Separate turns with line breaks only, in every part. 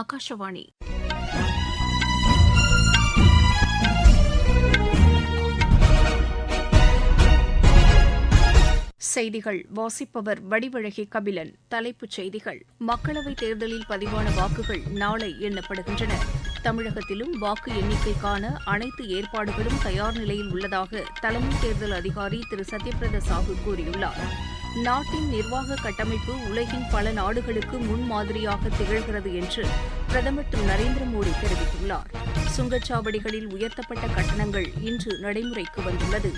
ஆகாஷவாணி செய்திகள் வாசிப்பவர் வடிவழகி கபிலன் தலைப்புச் செய்திகள் மக்களவைத் தேர்தலில் பதிவான வாக்குகள் நாளை எண்ணப்படுகின்றன தமிழகத்திலும் வாக்கு எண்ணிக்கைக்கான அனைத்து ஏற்பாடுகளும் தயார் நிலையில் உள்ளதாக தலைமை தேர்தல் அதிகாரி திரு சத்யபிரத சாஹூ கூறியுள்ளார் நாட்டின் நிர்வாக கட்டமைப்பு உலகின் பல நாடுகளுக்கு முன்மாதிரியாக திகழ்கிறது என்று பிரதமர் திரு நரேந்திர மோடி தெரிவித்துள்ளார் சுங்கச்சாவடிகளில் உயர்த்தப்பட்ட கட்டணங்கள் இன்று நடைமுறைக்கு வந்துள்ளது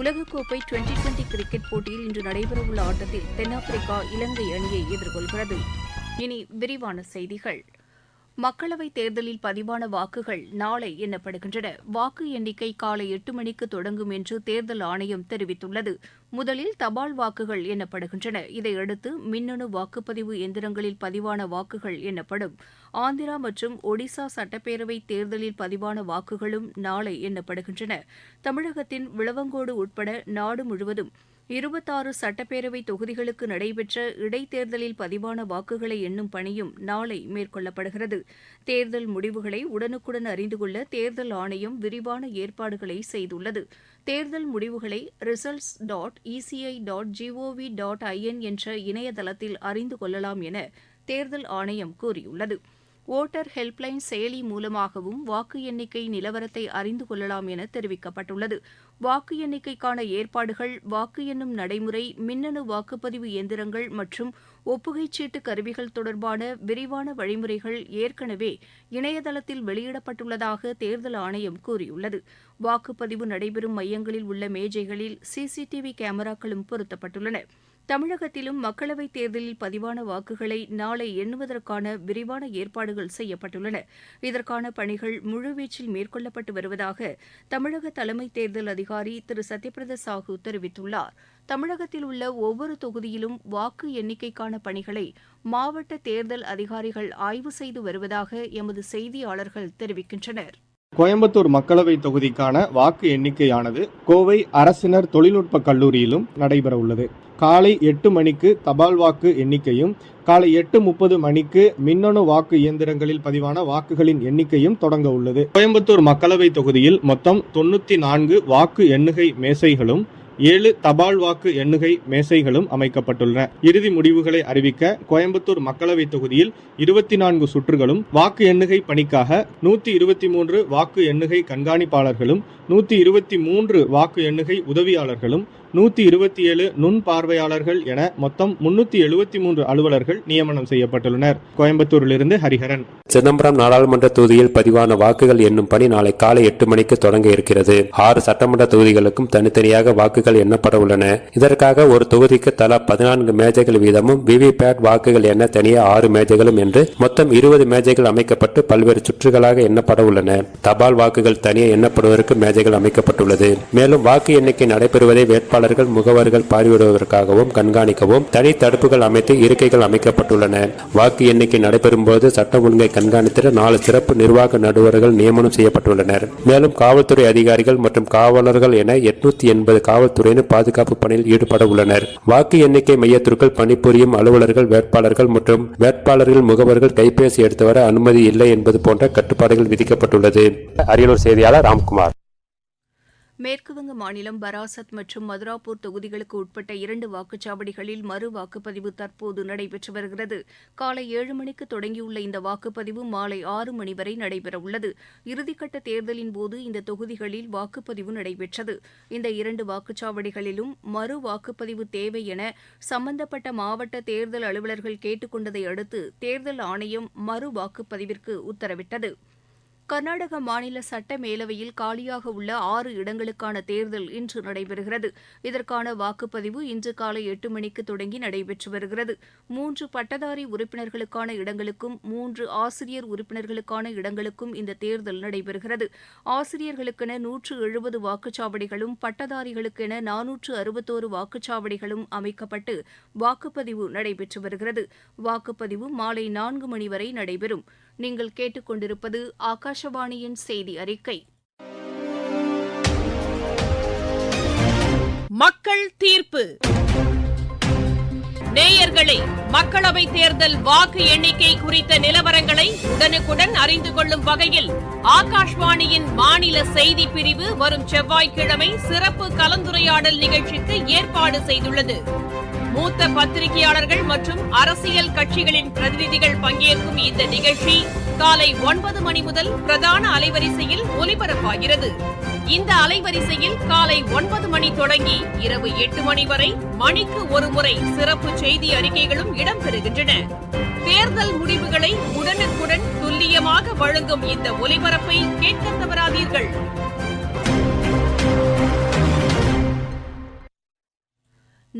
உலகக்கோப்பை டுவெண்டி டுவெண்டி கிரிக்கெட் போட்டியில் இன்று நடைபெறவுள்ள ஆட்டத்தில் தென்னாப்பிரிக்கா இலங்கை அணியை எதிர்கொள்கிறது இனி விரிவான செய்திகள் மக்களவைத் தேர்தலில் பதிவான வாக்குகள் நாளை எண்ணப்படுகின்றன வாக்கு எண்ணிக்கை காலை எட்டு மணிக்கு தொடங்கும் என்று தேர்தல் ஆணையம் தெரிவித்துள்ளது முதலில் தபால் வாக்குகள் எண்ணப்படுகின்றன இதையடுத்து மின்னணு வாக்குப்பதிவு எந்திரங்களில் பதிவான வாக்குகள் எண்ணப்படும் ஆந்திரா மற்றும் ஒடிசா சட்டப்பேரவை தேர்தலில் பதிவான வாக்குகளும் நாளை எண்ணப்படுகின்றன தமிழகத்தின் விளவங்கோடு உட்பட நாடு முழுவதும் இருபத்தாறு சட்டப்பேரவை தொகுதிகளுக்கு நடைபெற்ற இடைத்தேர்தலில் பதிவான வாக்குகளை எண்ணும் பணியும் நாளை மேற்கொள்ளப்படுகிறது தேர்தல் முடிவுகளை உடனுக்குடன் அறிந்து கொள்ள தேர்தல் ஆணையம் விரிவான ஏற்பாடுகளை செய்துள்ளது தேர்தல் முடிவுகளை results dot ECI dot GOV dot IN என்ற இணையதளத்தில் அறிந்து கொள்ளலாம் என தேர்தல் ஆணையம் கூறியுள்ளது வோட்டர் ஹெல்ப்லைன் செயலி மூலமாகவும் வாக்கு எண்ணிக்கை நிலவரத்தை அறிந்து கொள்ளலாம் என தெரிவிக்கப்பட்டுள்ளது வாக்கு எண்ணிக்கைக்கான ஏற்பாடுகள் வாக்கு எண்ணும் நடைமுறை மின்னணு வாக்குப்பதிவு இயந்திரங்கள் மற்றும் ஒப்புகைச்சீட்டு கருவிகள் தொடர்பான விரிவான வழிமுறைகள் ஏற்கனவே இணையதளத்தில் வெளியிடப்பட்டுள்ளதாக தேர்தல் ஆணையம் கூறியுள்ளது வாக்குப்பதிவு நடைபெறும் மையங்களில் உள்ள மேஜைகளில் சிசிடிவி கேமராக்களும் பொருத்தப்பட்டுள்ளன தமிழகத்திலும் மக்களவைத் தேர்தலில் பதிவான வாக்குகளை நாளை எண்ணுவதற்கான விரிவான ஏற்பாடுகள் செய்யப்பட்டுள்ளன இதற்கான பணிகள் முழுவீச்சில் மேற்கொள்ளப்பட்டு வருவதாக தமிழக தலைமை தேர்தல் அதிகாரி திரு சத்யபிரத சாஹூ தெரிவித்துள்ளார் தமிழகத்தில் உள்ள ஒவ்வொரு தொகுதியிலும் வாக்கு எண்ணிக்கைக்கான பணிகளை மாவட்ட தேர்தல் அதிகாரிகள் ஆய்வு செய்து வருவதாக எமது செய்தியாளர்கள் தெரிவிக்கின்றனா்
கோயம்புத்தூர் மக்களவை தொகுதிக்கான வாக்கு எண்ணிக்கையானது கோவை அரசினர் தொழில்நுட்ப கல்லூரியிலும் நடைபெற உள்ளது காலை எட்டு மணிக்கு தபால் வாக்கு எண்ணிக்கையும் காலை எட்டு முப்பது மணிக்கு மின்னணு வாக்கு இயந்திரங்களில் பதிவான வாக்குகளின் எண்ணிக்கையும் தொடங்க உள்ளது கோயம்புத்தூர் மக்களவை தொகுதியில் மொத்தம் தொண்ணூற்றி நான்கு வாக்கு எண்ணுகை மேசைகளும் ஏழு தபால் வாக்கு எண்ணுகை மேசைகளும் அமைக்கப்பட்டுள்ளன இறுதி முடிவுகளை அறிவிக்க கோயம்புத்தூர் மக்களவை தொகுதியில் இருபத்தி நான்கு சுற்றுகளும் வாக்கு எண்ணுகை பணிக்காக நூத்தி இருபத்தி மூன்று வாக்கு எண்ணுகை கண்காணிப்பாளர்களும் நூத்தி இருபத்தி மூன்று வாக்கு எண்ணுகை உதவியாளர்களும் நூற்றி இருபத்தி ஏழு நுண் பார்வையாளர்கள் என மொத்தம் முன்னூற்றி எழுபத்தி மூன்று அலுவலர்கள் நியமனம் செய்யப்பட்டுள்ளனர் கோயம்புத்தூரிலிருந்து ஹரிஹரன் சிதம்பரம் நாடாளுமன்ற தொகுதியில் பதிவான வாக்குகள் என்னும் பணி நாளை காலை எட்டு மணிக்கு தொடங்க இருக்கிறது ஆறு சட்டமன்ற தொகுதிகளுக்கும் தனித்தனியாக வாக்குகள் எண்ணப்பட உள்ளன இதற்காக ஒரு தொகுதிக்கு தலா பதினான்கு மேஜைகள் வீதமும் விவிபேட் வாக்குகள் எண்ண தனியே ஆறு மேஜைகளும் என்று மொத்தம் இருபது மேஜைகள் அமைக்கப்பட்டு பல்வேறு சுற்றுகளாக எண்ணப்பட உள்ளன தபால் வாக்குகள் தனியே எண்ணப்படுவதற்கு மேஜைகள் அமைக்கப்பட்டுள்ளது மேலும் வாக்கு எண்ணிக்கை நடைபெறுவதை வேட்பாளர் வாடிக்கையாளர்கள் முகவர்கள் பார்வையிடுவதற்காகவும் கண்காணிக்கவும் தனி தடுப்புகள் அமைத்து இருக்கைகள் அமைக்கப்பட்டுள்ளன வாக்கு எண்ணிக்கை நடைபெறும் போது சட்டம் ஒழுங்கை கண்காணித்திட நாலு சிறப்பு நிர்வாக நடுவர்கள் நியமனம் செய்யப்பட்டுள்ளனர் மேலும் காவல்துறை அதிகாரிகள் மற்றும் காவலர்கள் என எட்நூத்தி எண்பது காவல்துறையினர் பாதுகாப்பு பணியில் ஈடுபட உள்ளனர் வாக்கு எண்ணிக்கை மையத்திற்குள் பணிபுரியும் அலுவலர்கள் வேட்பாளர்கள் மற்றும் வேட்பாளர்கள் முகவர்கள் கைபேசி எடுத்து வர அனுமதி இல்லை என்பது போன்ற கட்டுப்பாடுகள் விதிக்கப்பட்டுள்ளது அரியலூர் செய்தியாளர் ராம்குமார்
மேற்குவங்க மாநிலம் பராசத் மற்றும் மதுராப்பூர் தொகுதிகளுக்கு உட்பட்ட இரண்டு வாக்குச்சாவடிகளில் மறு வாக்குப்பதிவு தற்போது நடைபெற்று வருகிறது காலை ஏழு மணிக்கு தொடங்கியுள்ள இந்த வாக்குப்பதிவு மாலை ஆறு மணி வரை நடைபெறவுள்ளது இறுதிக்கட்ட தேர்தலின் போது இந்த தொகுதிகளில் வாக்குப்பதிவு நடைபெற்றது இந்த இரண்டு வாக்குச்சாவடிகளிலும் மறு வாக்குப்பதிவு தேவை என சம்பந்தப்பட்ட மாவட்ட தேர்தல் அலுவலர்கள் கொண்டதை அடுத்து தேர்தல் ஆணையம் மறு வாக்குப்பதிவிற்கு உத்தரவிட்டது கர்நாடக மாநில சட்ட மேலவையில் காலியாக உள்ள ஆறு இடங்களுக்கான தேர்தல் இன்று நடைபெறுகிறது இதற்கான வாக்குப்பதிவு இன்று காலை எட்டு மணிக்கு தொடங்கி நடைபெற்று வருகிறது மூன்று பட்டதாரி உறுப்பினர்களுக்கான இடங்களுக்கும் மூன்று ஆசிரியர் உறுப்பினர்களுக்கான இடங்களுக்கும் இந்த தேர்தல் நடைபெறுகிறது ஆசிரியர்களுக்கென நூற்று எழுபது வாக்குச்சாவடிகளும் பட்டதாரிகளுக்கென நானூற்று அறுபத்தோரு வாக்குச்சாவடிகளும் அமைக்கப்பட்டு வாக்குப்பதிவு நடைபெற்று வருகிறது வாக்குப்பதிவு மாலை நான்கு மணி வரை நடைபெறும் நீங்கள் கேட்டுக்கொண்டிருப்பது ஆகாஷவாணியின் செய்தி அறிக்கை மக்கள் தீர்ப்பு நேயர்களே மக்களவை தேர்தல் வாக்கு எண்ணிக்கை குறித்த நிலவரங்களை உடனுக்குடன் அறிந்து கொள்ளும் வகையில் ஆகாஷ்வாணியின் மாநில செய்தி பிரிவு வரும் செவ்வாய்க்கிழமை சிறப்பு கலந்துரையாடல் நிகழ்ச்சிக்கு ஏற்பாடு செய்துள்ளது மூத்த பத்திரிகையாளர்கள் மற்றும் அரசியல் கட்சிகளின் பிரதிநிதிகள் பங்கேற்கும் இந்த நிகழ்ச்சி காலை ஒன்பது மணி முதல் பிரதான அலைவரிசையில் ஒலிபரப்பாகிறது இந்த அலைவரிசையில் காலை ஒன்பது மணி தொடங்கி இரவு எட்டு மணி வரை மணிக்கு ஒருமுறை சிறப்பு செய்தி அறிக்கைகளும் இடம்பெறுகின்றன தேர்தல் முடிவுகளை உடனுக்குடன் துல்லியமாக வழங்கும் இந்த ஒலிபரப்பை கேட்க தவறாதீர்கள்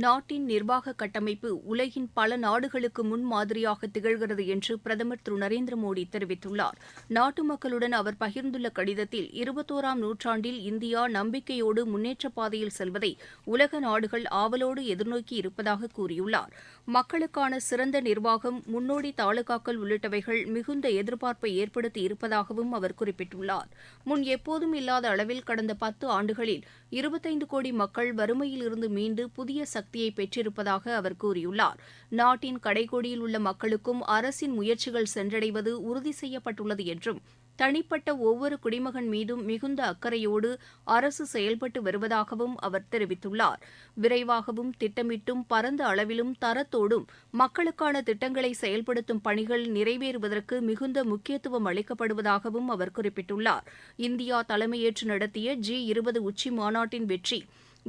நாட்டின் நிர்வாக கட்டமைப்பு உலகின் பல நாடுகளுக்கு முன்மாதிரியாக திகழ்கிறது என்று பிரதமர் திரு நரேந்திர மோடி தெரிவித்துள்ளார் நாட்டு மக்களுடன் அவர் பகிர்ந்துள்ள கடிதத்தில் இருபத்தோராம் நூற்றாண்டில் இந்தியா நம்பிக்கையோடு முன்னேற்ற பாதையில் செல்வதை உலக நாடுகள் ஆவலோடு எதிர்நோக்கி இருப்பதாக கூறியுள்ளார் மக்களுக்கான சிறந்த நிர்வாகம் முன்னோடி தாலுகாக்கள் உள்ளிட்டவைகள் மிகுந்த எதிர்பார்ப்பை ஏற்படுத்தி இருப்பதாகவும் அவர் குறிப்பிட்டுள்ளார் முன் எப்போதும் இல்லாத அளவில் கடந்த பத்து ஆண்டுகளில் இருபத்தைந்து கோடி மக்கள் வறுமையில் இருந்து மீண்டு புதிய சக்தியை பெற்றிருப்பதாக அவர் கூறியுள்ளார் நாட்டின் கடைகோடியில் உள்ள மக்களுக்கும் அரசின் முயற்சிகள் சென்றடைவது உறுதி செய்யப்பட்டுள்ளது என்றும் தனிப்பட்ட ஒவ்வொரு குடிமகன் மீதும் மிகுந்த அக்கறையோடு அரசு செயல்பட்டு வருவதாகவும் அவர் தெரிவித்துள்ளார் விரைவாகவும் திட்டமிட்டும் பரந்த அளவிலும் தரத்தோடும் மக்களுக்கான திட்டங்களை செயல்படுத்தும் பணிகள் நிறைவேறுவதற்கு மிகுந்த முக்கியத்துவம் அளிக்கப்படுவதாகவும் அவர் குறிப்பிட்டுள்ளார் இந்தியா தலைமையேற்று நடத்திய ஜி இருபது உச்சி மாநாட்டின் வெற்றி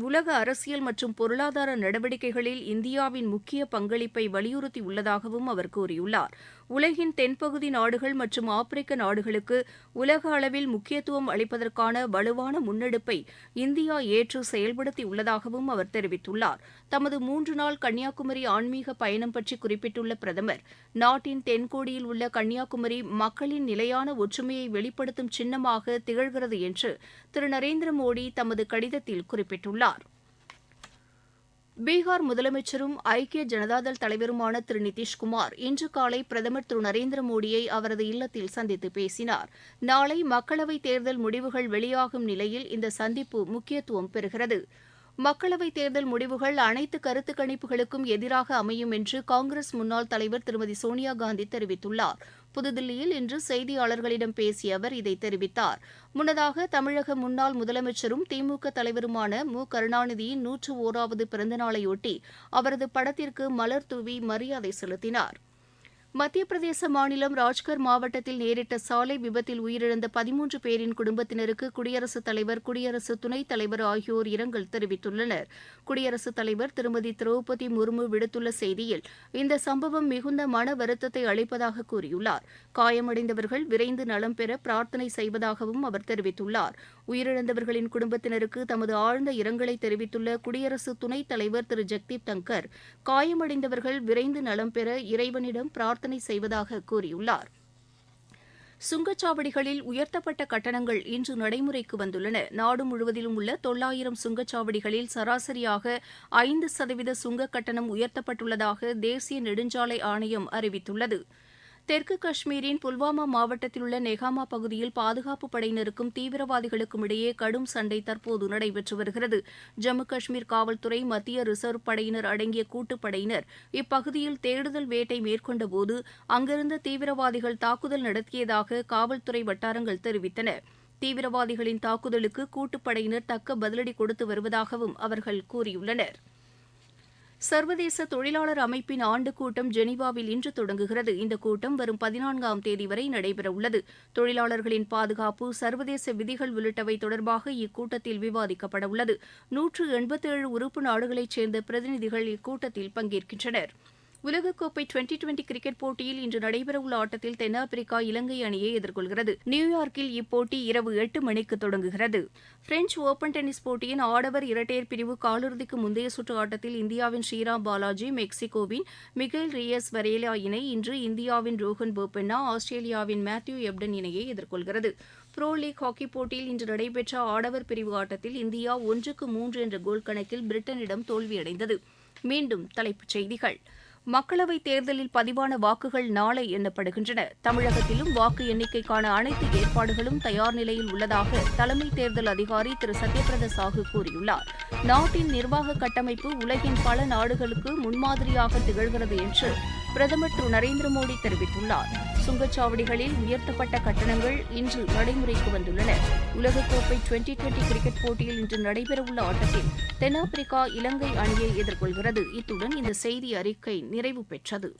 உலக அரசியல் மற்றும் பொருளாதார நடவடிக்கைகளில் இந்தியாவின் முக்கிய பங்களிப்பை வலியுறுத்தியுள்ளதாகவும் அவர் கூறியுள்ளாா் உலகின் தென்பகுதி நாடுகள் மற்றும் ஆப்பிரிக்க நாடுகளுக்கு உலக அளவில் முக்கியத்துவம் அளிப்பதற்கான வலுவான முன்னெடுப்பை இந்தியா ஏற்று செயல்படுத்தி உள்ளதாகவும் அவர் தெரிவித்துள்ளார் தமது மூன்று நாள் கன்னியாகுமரி ஆன்மீக பயணம் பற்றி குறிப்பிட்டுள்ள பிரதமர் நாட்டின் தென்கோடியில் உள்ள கன்னியாகுமரி மக்களின் நிலையான ஒற்றுமையை வெளிப்படுத்தும் சின்னமாக திகழ்கிறது என்று திரு நரேந்திர மோடி தமது கடிதத்தில் குறிப்பிட்டுள்ளார் பீகார் முதலமைச்சரும் ஐக்கிய ஜனதாதள் தலைவருமான திரு நிதிஷ்குமார் இன்று காலை பிரதமர் திரு நரேந்திர மோடியை அவரது இல்லத்தில் சந்தித்து பேசினார் நாளை மக்களவைத் தேர்தல் முடிவுகள் வெளியாகும் நிலையில் இந்த சந்திப்பு முக்கியத்துவம் பெறுகிறது மக்களவைத் தேர்தல் முடிவுகள் அனைத்து கருத்து கணிப்புகளுக்கும் எதிராக அமையும் என்று காங்கிரஸ் முன்னாள் தலைவர் திருமதி சோனியா காந்தி தெரிவித்துள்ளார் புதுதில்லியில் இன்று செய்தியாளர்களிடம் பேசிய அவர் இதை தெரிவித்தார் முன்னதாக தமிழக முன்னாள் முதலமைச்சரும் திமுக தலைவருமான மு கருணாநிதியின் நூற்று ஓராவது பிறந்தநாளையொட்டி அவரது படத்திற்கு மலர் தூவி மரியாதை செலுத்தினாா் மத்திய பிரதேச மாநிலம் ராஜ்கர் மாவட்டத்தில் நேரிட்ட சாலை விபத்தில் உயிரிழந்த பதிமூன்று பேரின் குடும்பத்தினருக்கு குடியரசுத் தலைவர் குடியரசு துணைத் தலைவர் ஆகியோர் இரங்கல் தெரிவித்துள்ளனர் குடியரசுத் தலைவர் திருமதி திரௌபதி முர்மு விடுத்துள்ள செய்தியில் இந்த சம்பவம் மிகுந்த மன வருத்தத்தை அளிப்பதாக கூறியுள்ளார் காயமடைந்தவர்கள் விரைந்து நலம் பெற பிரார்த்தனை செய்வதாகவும் அவர் தெரிவித்துள்ளார் உயிரிழந்தவர்களின் குடும்பத்தினருக்கு தமது ஆழ்ந்த இரங்கலை தெரிவித்துள்ள குடியரசு துணைத் தலைவர் திரு ஜெக்தீப் தங்கர் காயமடைந்தவர்கள் விரைந்து நலம் பெற இறைவனிடம் பிரார்த்தனை பிரார்த்தனை செய்வதாக கூறியுள்ளார் சுங்கச்சாவடிகளில் உயர்த்தப்பட்ட கட்டணங்கள் இன்று நடைமுறைக்கு வந்துள்ளன நாடு முழுவதிலும் உள்ள தொள்ளாயிரம் சுங்கச்சாவடிகளில் சராசரியாக ஐந்து சதவீத சுங்க கட்டணம் உயர்த்தப்பட்டுள்ளதாக தேசிய நெடுஞ்சாலை ஆணையம் அறிவித்துள்ளது தெற்கு காஷ்மீரின் புல்வாமா மாவட்டத்தில் உள்ள நெகாமா பகுதியில் பாதுகாப்பு படையினருக்கும் தீவிரவாதிகளுக்கும் இடையே கடும் சண்டை தற்போது நடைபெற்று வருகிறது ஜம்மு காஷ்மீர் காவல்துறை மத்திய ரிசர்வ் படையினர் அடங்கிய கூட்டுப்படையினர் இப்பகுதியில் தேடுதல் வேட்டை மேற்கொண்டபோது அங்கிருந்த தீவிரவாதிகள் தாக்குதல் நடத்தியதாக காவல்துறை வட்டாரங்கள் தெரிவித்தன தீவிரவாதிகளின் தாக்குதலுக்கு கூட்டுப்படையினர் தக்க பதிலடி கொடுத்து வருவதாகவும் அவர்கள் கூறியுள்ளனா் சர்வதேச தொழிலாளர் அமைப்பின் ஆண்டு கூட்டம் ஜெனீவாவில் இன்று தொடங்குகிறது இந்த கூட்டம் வரும் பதினான்காம் தேதி வரை நடைபெறவுள்ளது தொழிலாளர்களின் பாதுகாப்பு சர்வதேச விதிகள் உள்ளிட்டவை தொடர்பாக இக்கூட்டத்தில் விவாதிக்கப்படவுள்ளது நூற்று எண்பத்தேழு உறுப்பு நாடுகளைச் சேர்ந்த பிரதிநிதிகள் இக்கூட்டத்தில் பங்கேற்கின்றனா் உலகக்கோப்பை டுவெண்டி டுவெண்டி கிரிக்கெட் போட்டியில் இன்று நடைபெறவுள்ள ஆட்டத்தில் தென்னாப்பிரிக்கா இலங்கை அணியை எதிர்கொள்கிறது நியூயார்க்கில் இப்போட்டி இரவு எட்டு மணிக்கு தொடங்குகிறது பிரெஞ்சு ஓபன் டென்னிஸ் போட்டியின் ஆடவர் இரட்டையர் பிரிவு காலிறுதிக்கு முந்தைய சுற்று ஆட்டத்தில் இந்தியாவின் ஸ்ரீராம் பாலாஜி மெக்சிகோவின் மிகைல் ரியஸ் வரேலா இணை இன்று இந்தியாவின் ரோஹன் போபண்ணா ஆஸ்திரேலியாவின் மேத்யூ எப்டன் இணையை எதிர்கொள்கிறது புரோ லீக் ஹாக்கி போட்டியில் இன்று நடைபெற்ற ஆடவர் பிரிவு ஆட்டத்தில் இந்தியா ஒன்றுக்கு மூன்று என்ற கோல் கணக்கில் பிரிட்டனிடம் தோல்வியடைந்தது மீண்டும் தலைப்புச் செய்திகள் மக்களவைத் தேர்தலில் பதிவான வாக்குகள் நாளை எண்ணப்படுகின்றன தமிழகத்திலும் வாக்கு எண்ணிக்கைக்கான அனைத்து ஏற்பாடுகளும் தயார் நிலையில் உள்ளதாக தலைமை தேர்தல் அதிகாரி திரு சத்யபிரத சாஹூ கூறியுள்ளாா் நாட்டின் நிர்வாக கட்டமைப்பு உலகின் பல நாடுகளுக்கு முன்மாதிரியாக திகழ்கிறது என்று பிரதமர் திரு நரேந்திர மோடி தெரிவித்துள்ளார் சுங்கச்சாவடிகளில் உயர்த்தப்பட்ட கட்டணங்கள் இன்று நடைமுறைக்கு வந்துள்ளன உலகக்கோப்பை டுவெண்டி டுவெண்டி கிரிக்கெட் போட்டியில் இன்று நடைபெறவுள்ள ஆட்டத்தில் தென்னாப்பிரிக்கா இலங்கை அணியை எதிர்கொள்கிறது இத்துடன் இந்த செய்தி அறிக்கை நிறைவு பெற்றது